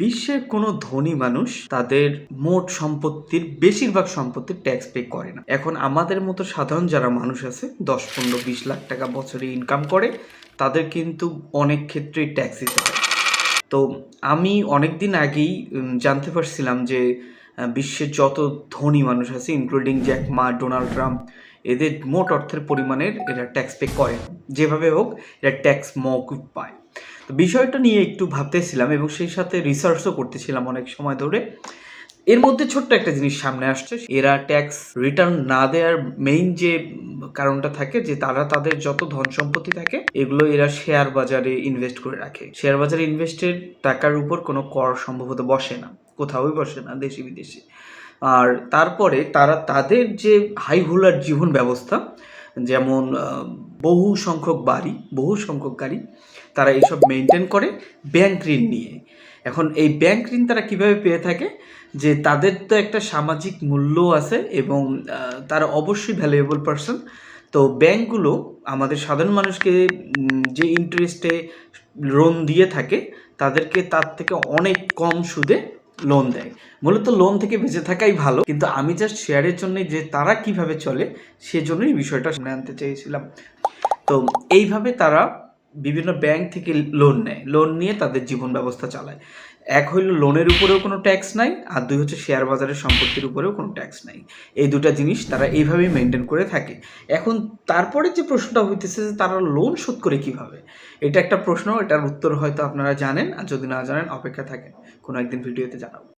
বিশ্বের কোনো ধনী মানুষ তাদের মোট সম্পত্তির বেশিরভাগ সম্পত্তির ট্যাক্স পে করে না। এখন আমাদের মতো সাধারণ যারা মানুষ আছে, দশ, পনেরো, বিশ লাখ টাকা বছরে ইনকাম করে, তাদের কিন্তু অনেক ক্ষেত্রেই ট্যাক্স দিতে হয়। তো আমি অনেক দিন আগেই জানতে পারছিলাম যে বিশ্বের যত ধনী মানুষ আছে including Jack Ma Donald Trump এদের মোট অর্থের পরিমাণের এরা ট্যাক্স পে করে। যেভাবে হোক, এরা ট্যাক্স মকুব পায়। তো বিষয়টা নিয়ে একটু ভাবতেছিলাম এবং সেই সাথে রিসার্চও করতেছিলাম অনেক সময় ধরে। এর মধ্যে ছোট্ট একটা জিনিস সামনে আসছে, এরা ট্যাক্স রিটার্ন না দেওয়ার মেইন যে কারণটা থাকে, যে তারা তাদের যত ধন সম্পত্তি থাকে, এগুলো এরা শেয়ার বাজারে ইনভেস্ট করে রাখে। শেয়ার বাজারে ইনভেস্টের টাকার উপর কোনো কর সম্ভবত বসে না, কোথাওই বসে না, দেশি বিদেশে। আর তারপরে তারা তাদের যে হাই হুলার জীবন ব্যবস্থা যেমন বহু সংখ্যক বাড়ি, বহু সংখ্যক গাড়ি তারা এইসব মেনটেন করে ব্যাংক ঋণ নিয়ে। এখন এই ব্যাংক ঋণ তারা কীভাবে পেয়ে থাকে? যে তাদের তো একটা সামাজিক মূল্য আছে এবং তারা অবশ্যই ভ্যালুয়েবল পারসন তো ব্যাংকগুলো আমাদের সাধারণ মানুষকে যে ইন্টারেস্টে লোন দিয়ে থাকে, তাদেরকে তার থেকে অনেক কম সুদে লোন দেয়। মূলত লোন থেকে বেঁচে থাকাই ভালো, কিন্তু আমি জাস্ট শেয়ারের জন্য যে তারা কীভাবে চলে, সেজন্যই বিষয়টা শুনে আনতে চেয়েছিলাম। তো এইভাবে তারা বিভিন্ন ব্যাংক থেকে লোন নেয়। লোন নিয়ে তাদের জীবন ব্যবস্থা চালায়। এক হইল লোনের উপরেও কোনো ট্যাক্স নাই, আর দুই হচ্ছে শেয়ার বাজারের সম্পত্তির উপরেও কোনো ট্যাক্স নাই। এই দুটা জিনিস তারা এইভাবেই মেনটেন করে থাকে। এখন তারপরে যে প্রশ্নটা হইতেছে যে তারা লোন শোধ করে কীভাবে? এটা একটা প্রশ্ন, এটার উত্তর হয়তো আপনারা জানেন, আর যদি না জানেন অপেক্ষা থাকেন। কোনো একদিন ভিডিওতে জানাব।